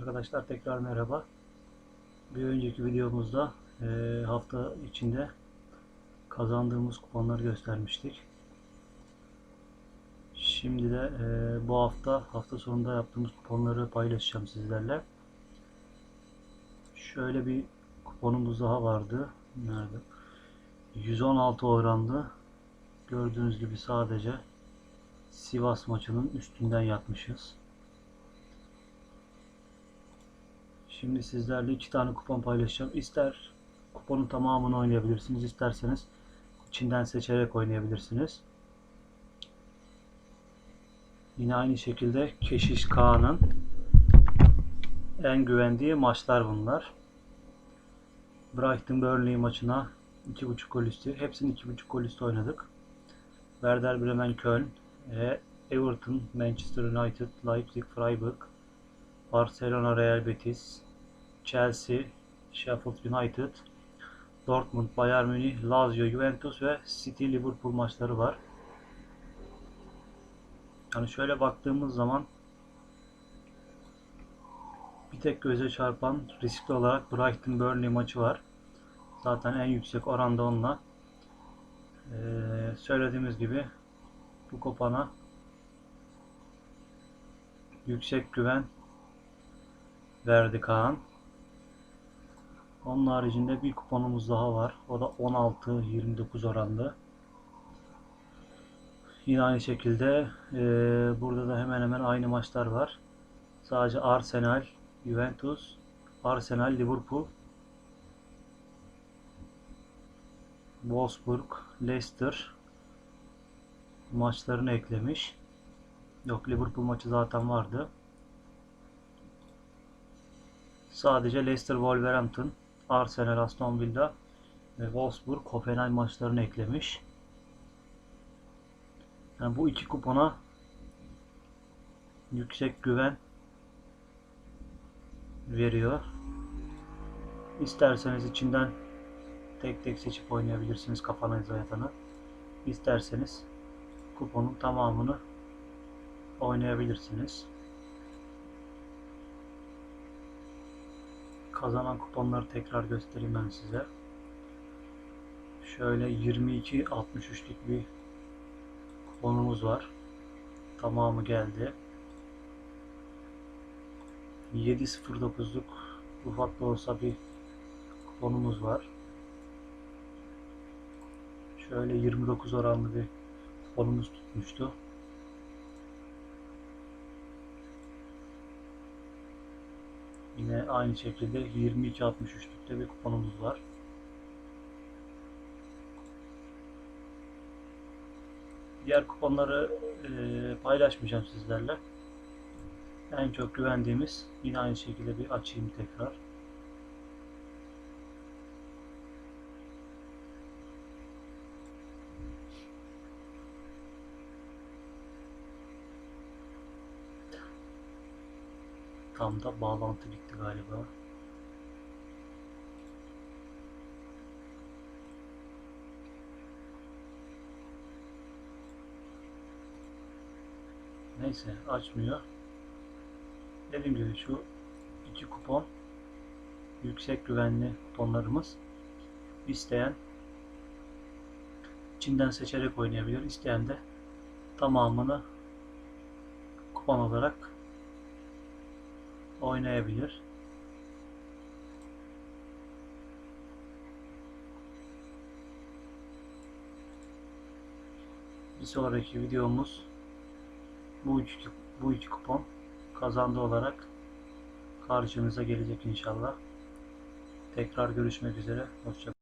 Arkadaşlar tekrar merhaba. Bir önceki videomuzda e, hafta içinde kazandığımız kuponları göstermiştik. Şimdi de e, bu hafta hafta sonunda yaptığımız kuponları paylaşacağım sizlerle. Şöyle bir kuponumuz daha vardı. Nerede? 116 oranlı. Gördüğünüz gibi sadece Sivas maçının üstünden yatmışız. Şimdi sizlerle iki tane kupon paylaşacağım. İster kuponun tamamını oynayabilirsiniz, isterseniz içinden seçerek oynayabilirsiniz. Yine aynı şekilde Keşiş Kaan'ın en güvendiği maçlar bunlar. Brighton Burnley maçına 2.5 gol üstü. Hepsini 2.5 gol üstü oynadık. Werder Bremen Köln, e, Everton, Manchester United, Leipzig, Freiburg, Barcelona, Real Betis, Chelsea, Sheffield United, Dortmund, Bayern Münih, Lazio, Juventus ve City Liverpool maçları var. Yani şöyle baktığımız zaman bir tek göze çarpan riskli olarak Brighton Burnley maçı var. Zaten en yüksek oranda onunla. Ee, söylediğimiz gibi bu kopana yüksek güven verdi Kaan. Onun haricinde bir kuponumuz daha var. O da 16-29 oranlı. Yine aynı şekilde e, burada da hemen hemen aynı maçlar var. Sadece Arsenal, Juventus, Arsenal, Liverpool, Wolfsburg, Leicester maçlarını eklemiş. Yok Liverpool maçı zaten vardı. Sadece Leicester, Wolverhampton, Arsenal, Aston Villa ve Wolfsburg, Hoffenheim maçlarını eklemiş. Yani bu iki kupona yüksek güven veriyor. İsterseniz içinden tek tek seçip oynayabilirsiniz kafanıza yatanı. İsterseniz kuponun tamamını oynayabilirsiniz. Kazanan kuponları tekrar göstereyim ben size. Şöyle 22-63'lük bir kuponumuz var. Tamamı geldi. 7.09'luk ufak da olsa bir kuponumuz var. Şöyle 29 oranlı bir kuponumuz tutmuştu. Yine aynı şekilde 22.63'lükte bir kuponumuz var. Diğer kuponları e, paylaşmayacağım sizlerle. En çok güvendiğimiz yine aynı şekilde bir açayım tekrar. Tam da bağlantı gitti galiba. Neyse açmıyor. Dediğim gibi şu iki kupon yüksek güvenli kuponlarımız isteyen içinden seçerek oynayabilir. İsteyen de tamamını kupon olarak oynayabilir. Bir sonraki videomuz bu iki, bu iki kupon kazandı olarak karşınıza gelecek inşallah. Tekrar görüşmek üzere. Hoşçakalın.